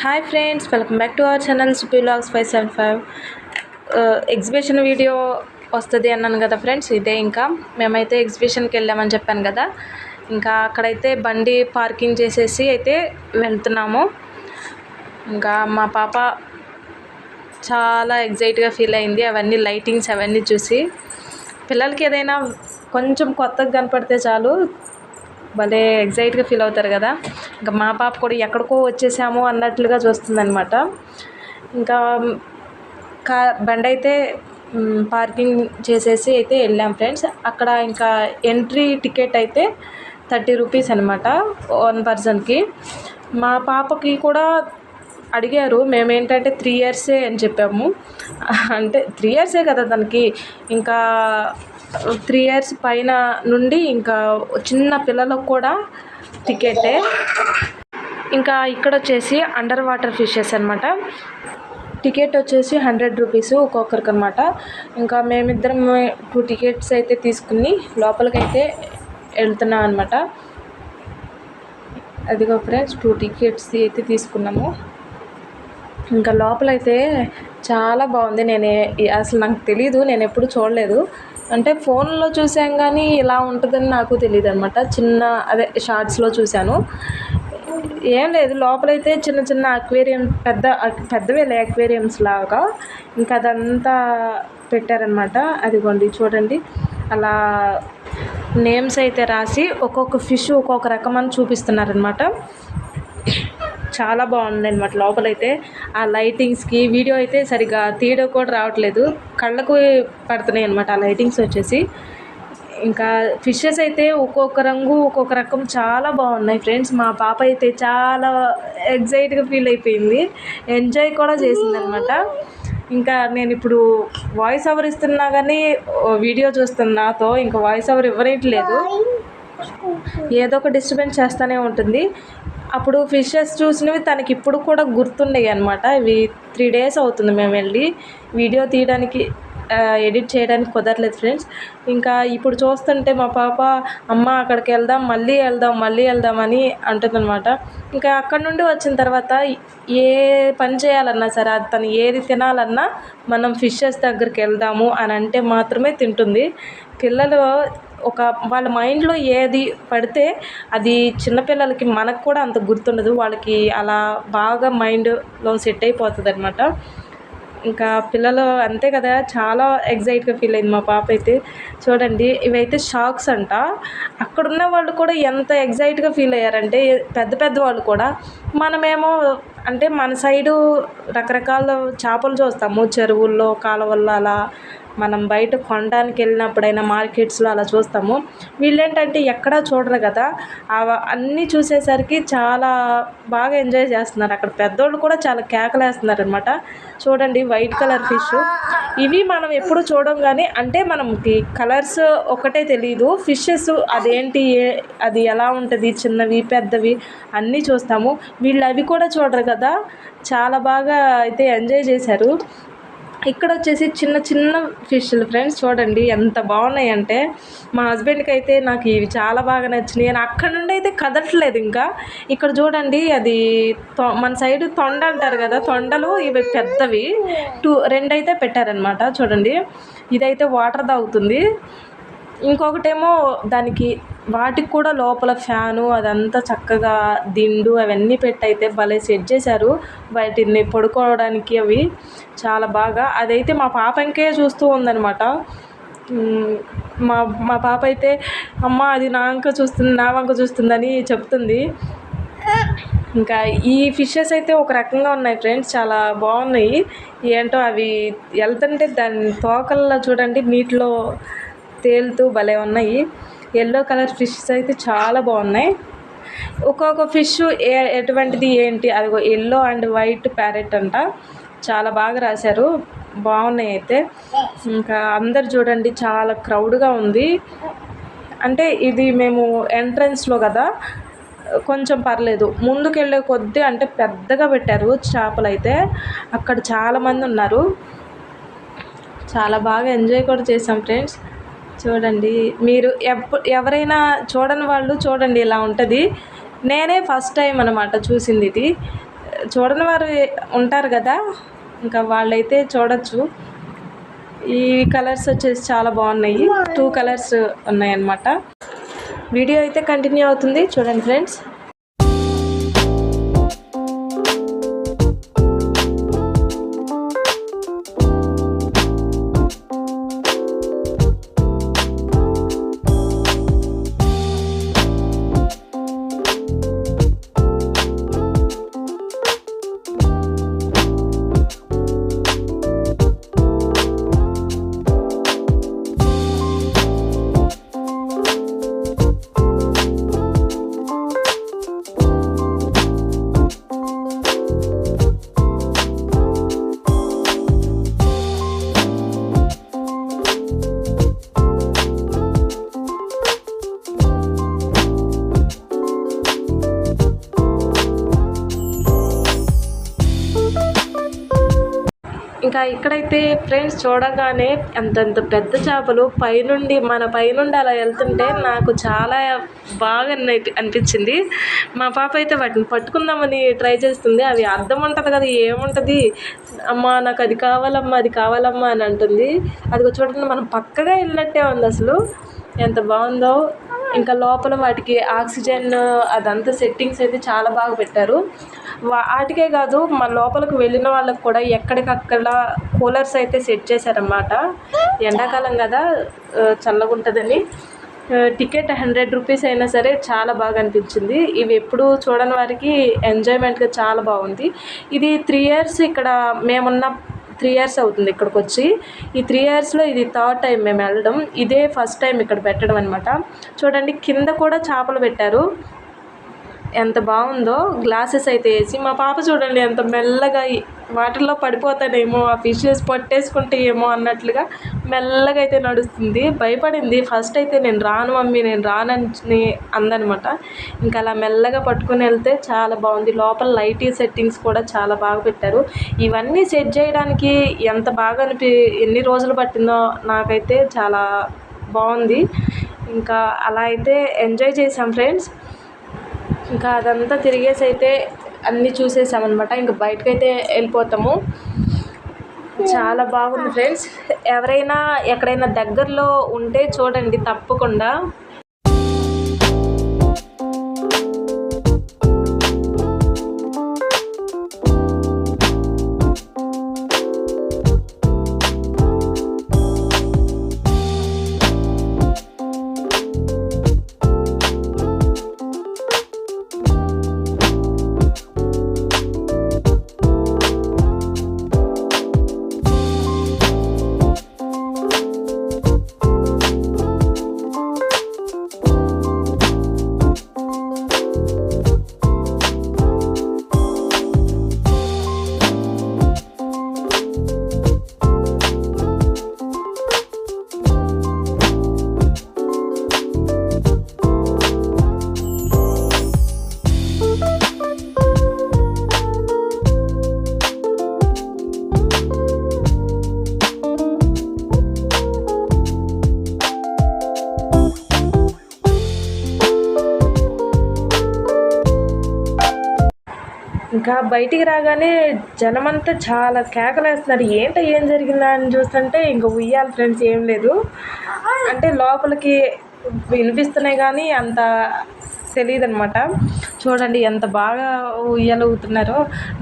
Hi friends welcome back to our channel Supi blogs five seven five exhibition video వస్తుంది అన్నాను కదా friends ఇదే ఇంకా. మేమైతే ఎగ్జిబిషన్కి వెళ్ళామని చెప్పాను కదా. ఇంకా అక్కడైతే బండి పార్కింగ్ చేసేసి అయితే వెళ్తున్నాము. ఇంకా మా పాప చాలా ఎగ్జైట్గా ఫీల్ అయింది. అవన్నీ లైటింగ్స్ అవన్నీ చూసి. పిల్లలకి ఏదైనా కొంచెం కొత్తగా కనపడితే చాలు. భలే ఎగ్జైట్గా ఫీల్ అవుతారు కదా. ఇంకా మా పాప కూడా ఎక్కడికో వచ్చేసాము అన్నట్లుగా చూస్తుందన్నమాట. ఇంకా కా బండి అయితే పార్కింగ్ చేసేసి అయితే వెళ్ళాం ఫ్రెండ్స్ అక్కడ ఇంకా ఎంట్రీ టికెట్ అయితే థర్టీ రూపీస్ అనమాట వన్ పర్సన్కి మా పాపకి కూడా అడిగారు మేము ఏంటంటే త్రీ ఇయర్సే అని చెప్పాము. అంటే త్రీ ఇయర్సే కదా తనకి. ఇంకా త్రీ ఇయర్స్ పైన నుండి ఇంకా చిన్న పిల్లలకు కూడా టికెటే. ఇంకా ఇక్కడ వచ్చేసి అండర్ వాటర్ ఫిషెస్ అనమాట టికెట్ వచ్చేసి హండ్రెడ్ రూపీస్ ఒక్కొక్కరికి అనమాట ఇంకా మేమిద్దరం టూ టికెట్స్ అయితే తీసుకుని లోపలికైతే వెళ్తున్నాం అనమాట అదిగో ఫ్రెండ్స్ టూ టికెట్స్ అయితే తీసుకున్నాము. ఇంకా లోపలైతే చాలా బాగుంది. నేను అసలు నాకు తెలీదు నేను ఎప్పుడు చూడలేదు. అంటే ఫోన్లో చూసాం కానీ ఇలా ఉంటుందని నాకు తెలియదు అనమాట చిన్న అదే షార్ట్స్లో చూశాను. ఏం లేదు లోపలైతే చిన్న చిన్న అక్వేరియం పెద్ద పెద్దవే అక్వేరియంస్ లాగా. ఇంకా అదంతా పెట్టారనమాట అదిగోండి చూడండి. అలా నేమ్స్ అయితే రాసి ఒక్కొక్క ఫిష్ ఒక్కొక్క రకం అని చూపిస్తున్నారనమాట చాలా బాగుంది అనమాట లోపలైతే. ఆ లైటింగ్స్కి వీడియో అయితే సరిగా తీయడం కూడా రావట్లేదు. కళ్ళకు పడుతున్నాయి అనమాట ఆ లైటింగ్స్ వచ్చేసి. ఇంకా ఫిషెస్ అయితే ఒక్కొక్క రంగు ఒక్కొక్క రకం చాలా బాగున్నాయి ఫ్రెండ్స్ మా పాప అయితే చాలా ఎగ్జైట్గా ఫీల్ అయిపోయింది. ఎంజాయ్ కూడా చేసింది అనమాట ఇంకా నేను ఇప్పుడు వాయిస్ ఓవర్ ఇస్తున్నా కానీ వీడియో చూస్తున్న నాతో ఇంకా వాయిస్ ఓవర్ ఇవ్వనట్లేదు ఏదో ఒక డిస్టర్బెన్స్ చేస్తూనే ఉంటుంది. అప్పుడు ఫిషెస్ చూసినవి తనకి ఇప్పుడు కూడా గుర్తుండేవి అనమాట ఇవి త్రీ డేస్ అవుతుంది మేము వెళ్ళి వీడియో తీయడానికి ఎడిట్ చేయడానికి కుదరలేదు ఫ్రెండ్స్. ఇంకా ఇప్పుడు చూస్తుంటే మా పాప అమ్మ అక్కడికి వెళ్దాం మళ్ళీ వెళ్దాం మళ్ళీ వెళ్దాం అని అంటుందన్నమాట. ఇంకా అక్కడ నుండి వచ్చిన తర్వాత ఏ పని చేయాలన్నా సరే అది తను ఏది తినాలన్నా మనం ఫిషెస్ దగ్గరికి వెళ్దాము అని అంటే మాత్రమే తింటుంది. పిల్లలు ఒక వాళ్ళ మైండ్లో ఏది పడితే అది చిన్నపిల్లలకి మనకు కూడా అంత గుర్తుండదు. వాళ్ళకి అలా బాగా మైండ్లో సెట్ అయిపోతుంది అనమాట ఇంకా పిల్లలు అంతే కదా చాలా ఎగ్జైట్గా ఫీల్ అయింది మా పాప అయితే. చూడండి ఇవైతే షాక్స్ అంట. అక్కడున్న వాళ్ళు కూడా ఎంత ఎగ్జైట్గా ఫీల్ అయ్యారంటే పెద్ద పెద్ద వాళ్ళు కూడా మనమేమో అంటే మన సైడు రకరకాల చేపలు చూస్తాము. చెరువుల్లో కాలువల్లో అలా మనం బయట కొనడానికి వెళ్ళినప్పుడైనా మార్కెట్స్లో అలా చూస్తాము. వీళ్ళేంటంటే ఎక్కడా చూడరు కదా. అవ- అన్నీ చూసేసరికి చాలా బాగా ఎంజాయ్ చేస్తున్నారు. అక్కడ పెద్దోళ్ళు కూడా చాలా కేకలేస్తున్నారు అనమాట చూడండి వైట్ కలర్ ఫిష్. ఇవి మనం ఎప్పుడు చూడం కానీ అంటే మనకి కలర్స్ ఒకటే తెలియదు ఫిషెస్ అదేంటి అది ఎలా ఉంటుంది చిన్నవి పెద్దవి అన్నీ చూస్తాము. వీళ్ళు అవి కూడా చూడరు కదా. చాలా బాగా అయితే ఎంజాయ్ చేశారు. ఇక్కడ వచ్చేసి చిన్న చిన్న ఫిష్లు ఫ్రెండ్స్ చూడండి ఎంత బాగున్నాయి అంటే మా హస్బెండ్కి అయితే నాకు ఇవి చాలా బాగా నచ్చినాయి. నేను అక్కడ నుండి అయితే కదలట్లేదు ఇంకా. ఇక్కడ చూడండి అది తొ- మన సైడ్ తొండ అంటారు కదా తొండలు ఇవి పెద్దవి. టూ రెండైతే పెట్టారనమాట చూడండి ఇదైతే వాటర్ తాగుతుంది. ఇంకొకటేమో దానికి వాటికి కూడా లోపల ఫ్యాను అదంతా చక్కగా దిండు అవన్నీ పెట్టి అయితే భలే సెట్ చేశారు. వాటిని పడుకోవడానికి అవి చాలా బాగా. అదైతే మా పాప ఇంకే చూస్తూ ఉందనమాట మా మా పాప అయితే అమ్మ అది నా వంక చూస్తుంది నా వంక చూస్తుందని చెప్తుంది. ఇంకా ఈ ఫిషెస్ అయితే ఒక రకంగా ఉన్నాయి ఫ్రెండ్స్ చాలా బాగున్నాయి. ఏంటో అవి వెళ్తుంటే దాని తోకల్లో చూడండి నీటిలో తేలుతూ భలే ఉన్నాయి. ఎల్లో కలర్ ఫిషెస్ అయితే చాలా బాగున్నాయి. ఒక్కొక్క ఫిష్ ఏ ఎటువంటిది ఏంటి? అదిగో ఎల్లో అండ్ వైట్ ప్యారెట్ అంట. చాలా బాగా రాశారు. బాగున్నాయి అయితే. ఇంకా అందరు చూడండి చాలా క్రౌడ్గా ఉంది. అంటే ఇది మేము ఎంట్రన్స్లో కదా కొంచెం పర్లేదు. ముందుకెళ్ళే కొద్దీ అంటే పెద్దగా పెట్టారు చేపలు అయితే. అక్కడ చాలామంది ఉన్నారు. చాలా బాగా ఎంజాయ్ కూడా చేసాం ఫ్రెండ్స్ చూడండి మీరు ఎప్పు ఎవరైనా చూడని వాళ్ళు చూడండి ఇలా ఉంటుంది. నేనే ఫస్ట్ టైం అనమాట చూసింది ఇది. చూడని వారు ఉంటారు కదా ఇంకా వాళ్ళైతే చూడొచ్చు. ఈ కలర్స్ వచ్చేసి చాలా బాగున్నాయి. టూ కలర్స్ ఉన్నాయన్నమాట. వీడియో అయితే కంటిన్యూ అవుతుంది. చూడండి ఫ్రెండ్స్ ఇంకా ఇక్కడైతే ఫ్రెండ్స్ చూడగానే అంతంత పెద్ద చేపలు పైనుండి మన పైనుండి అలా వెళ్తుంటే నాకు చాలా బాగా అనిపించింది. మా పాప అయితే వాటిని పట్టుకుందామని ట్రై చేస్తుంది. అవి అర్థం ఉంటుంది కదా ఏముంటుంది? అమ్మా నాకు అది కావాలమ్మా అది కావాలమ్మా అని అంటుంది. అది చూడండి మనం పక్కగా వెళ్ళినట్టే ఉంది అసలు. ఎంత బాగుందో. ఇంకా లోపల వాటికి ఆక్సిజన్ అదంతా సెట్టింగ్స్ అయితే చాలా బాగా పెట్టారు. వా- వాటికే కాదు మా లోపలికి వెళ్ళిన వాళ్ళకి కూడా ఎక్కడికక్కడ కూలర్స్ అయితే సెట్ చేశారన్నమాట. ఎండాకాలం కదా చల్లగుంటుందని చల్లగా ఉంటుందని. టికెట్ హండ్రెడ్ రూపీస్ అయినా సరే చాలా బాగా అనిపించింది. ఇవి ఎప్పుడు చూడని వారికి ఎంజాయ్మెంట్గా చాలా బాగుంది. ఇది త్రీ ఇయర్స్ ఇక్కడ మేమున్న త్రీ ఇయర్స్ అవుతుంది ఇక్కడికి వచ్చి ఈ త్రీ ఇయర్స్లో ఇది థర్డ్ టైం మేము వెళ్ళడం. ఇదే ఫస్ట్ టైం ఇక్కడ పెట్టడం అనమాట చూడండి కింద కూడా చేపలు పెట్టారు. ఎంత బాగుందో గ్లాసెస్ అయితే వేసి మా పాప చూడండి ఎంత మెల్లగా వాటర్లో పడిపోతానేమో ఆ ఫిషెస్ పట్టేసుకుంటే ఏమో అన్నట్లుగా మెల్లగా అయితే నడుస్తుంది. భయపడింది. ఫస్ట్ అయితే నేను రాను మమ్మీ నేను రానని అందనమాట. ఇంకా అలా మెల్లగా పట్టుకుని వెళ్తే చాలా బాగుంది. లోపల లైటింగ్ సెట్టింగ్స్ కూడా చాలా బాగా పెట్టారు. ఇవన్నీ సెట్ చేయడానికి ఎంత బాగా అనిపి ఎన్ని రోజులు పట్టిందో నాకైతే చాలా బాగుంది. ఇంకా అలా అయితే ఎంజాయ్ చేసాం ఫ్రెండ్స్. ఇంకా అదంతా తిరిగేసి అయితే అన్నీ చూసేసామన్నమాట. ఇంకా బయటకైతే వెళ్ళిపోతాము. చాలా బాగుంది ఫ్రెండ్స్. ఎవరైనా ఎక్కడైనా దగ్గరలో ఉంటే చూడండి తప్పకుండా. ఇంకా బయటికి రాగానే జనమంతా చాలా కేకలేస్తున్నారు. ఏంటో ఏం జరిగిందా అని చూస్తుంటే ఇంకా ఉయ్యాలి ఫ్రెండ్స్ ఏం లేదు. అంటే లోపలికి వినిపిస్తున్నాయి కానీ అంత తెలియదు అనమాట చూడండి ఎంత బాగా ఉయ్యాలవుతున్నారో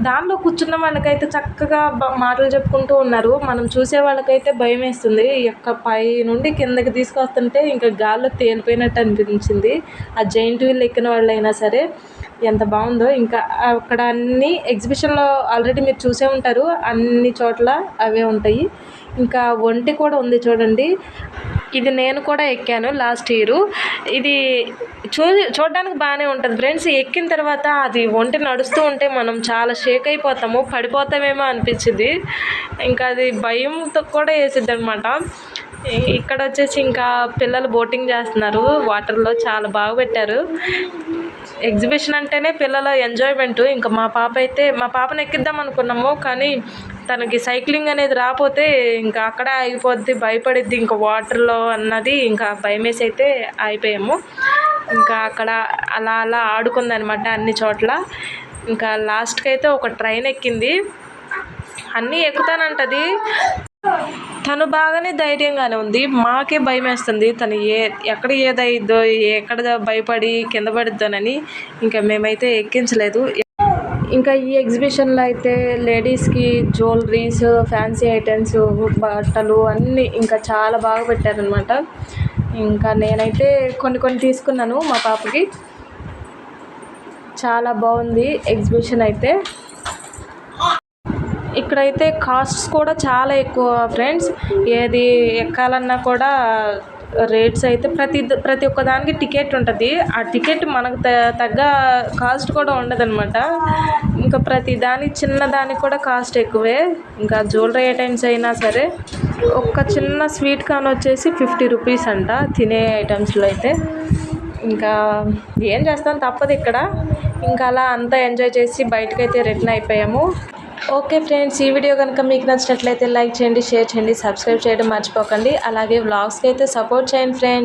దానిలో కూర్చున్న వాళ్ళకైతే చక్కగా మాటలు చెప్పుకుంటూ ఉన్నారు. మనం చూసే వాళ్ళకైతే భయం వేస్తుంది ఈ యొక్క పై నుండి కిందకి తీసుకొస్తుంటే ఇంకా గాల్లో తేలిపోయినట్టు అనిపించింది. ఆ జైంట్ వీల్ ఎక్కిన వాళ్ళైనా సరే. ఎంత బాగుందో. ఇంకా అక్కడ అన్ని ఎగ్జిబిషన్లో ఆల్రెడీ మీరు చూసే ఉంటారు. అన్ని చోట్ల అవే ఉంటాయి. ఇంకా ఒంటి కూడా ఉంది చూడండి. ఇది నేను కూడా ఎక్కాను లాస్ట్ ఇయర్. ఇది చూ చూడడానికి బాగానే ఉంటుంది ఫ్రెండ్స్. ఎక్కిన తర్వాత అది ఒంటి నడుస్తూ ఉంటే మనం చాలా షేక్ అయిపోతాము పడిపోతామేమో అనిపించింది ఇంకా అది భయంతో కూడా వేసిద్ది అనమాట ఇక్కడ వచ్చేసి ఇంకా పిల్లలు బోటింగ్ చేస్తున్నారు. వాటర్లో చాలా బాగా పెట్టారు ఎగ్జిబిషన్ అంటేనే పిల్లల ఎంజాయ్మెంట్. ఇంకా మా పాప అయితే మా పాపను ఎక్కిద్దాం అనుకున్నాము కానీ తనకి సైక్లింగ్ అనేది రాకపోతే ఇంకా అక్కడే ఆగిపోద్ది భయపడిద్ది. ఇంకా వాటర్లో అన్నది ఇంకా భయమేసి అయితే ఆగిపోయాము. ఇంకా అక్కడ అలా అలా ఆడుకుందనమాట అన్ని చోట్ల. ఇంకా లాస్ట్కి అయితే ఒక ట్రైన్ ఎక్కింది. అన్నీ ఎక్కుతానంటది. తను బాగానే ధైర్యంగానే ఉంది. మాకే భయం వేస్తుంది తను ఏ ఎక్కడ ఏదైద్దో ఎక్కడ భయపడి కింద పడిద్దోనని ఇంకా మేమైతే ఎక్కించలేదు. ఇంకా ఈ ఎగ్జిబిషన్లో అయితే లేడీస్కి జ్యువెలరీస్ ఫ్యాన్సీ ఐటమ్స్ బట్టలు అన్నీ ఇంకా చాలా బాగా పెట్టారనమాట ఇంకా నేనైతే కొన్ని కొన్ని తీసుకున్నాను మా పాపకి. చాలా బాగుంది ఎగ్జిబిషన్ అయితే. ఇక్కడైతే కాస్ట్స్ కూడా చాలా ఎక్కువ ఫ్రెండ్స్. ఏది ఎక్కాలన్నా కూడా రేట్స్ అయితే ప్రతి ప్రతి ఒక్క దానికి టికెట్ ఉంటుంది. ఆ టికెట్ మనకు త- తగ్గ కాస్ట్ కూడా ఉండదన్నమాట. ఇంకా ప్రతి దాని చిన్న దానికి కూడా కాస్ట్ ఎక్కువే. ఇంకా జ్యువెలరీ ఐటమ్స్ అయినా సరే ఒక్క చిన్న స్వీట్ కాన్ వచ్చేసి ఫిఫ్టీ రూపీస్ అంట తినే ఐటమ్స్లో అయితే. ఇంకా ఏం చేస్తాం తప్పదు ఇక్కడ. ఇంకా అలా అంతా ఎంజాయ్ చేసి బయటకైతే రిటర్న్ అయిపోయాము. ఓకే ఫ్రెండ్స్ ఈ వీడియో కనుక మీకు నచ్చినట్లయితే లైక్ చేయండి షేర్ చేయండి సబ్స్క్రైబ్ చేయడం మర్చిపోకండి. అలాగే వ్లాగ్స్కి అయితే సపోర్ట్ చేయండి ఫ్రెండ్స్.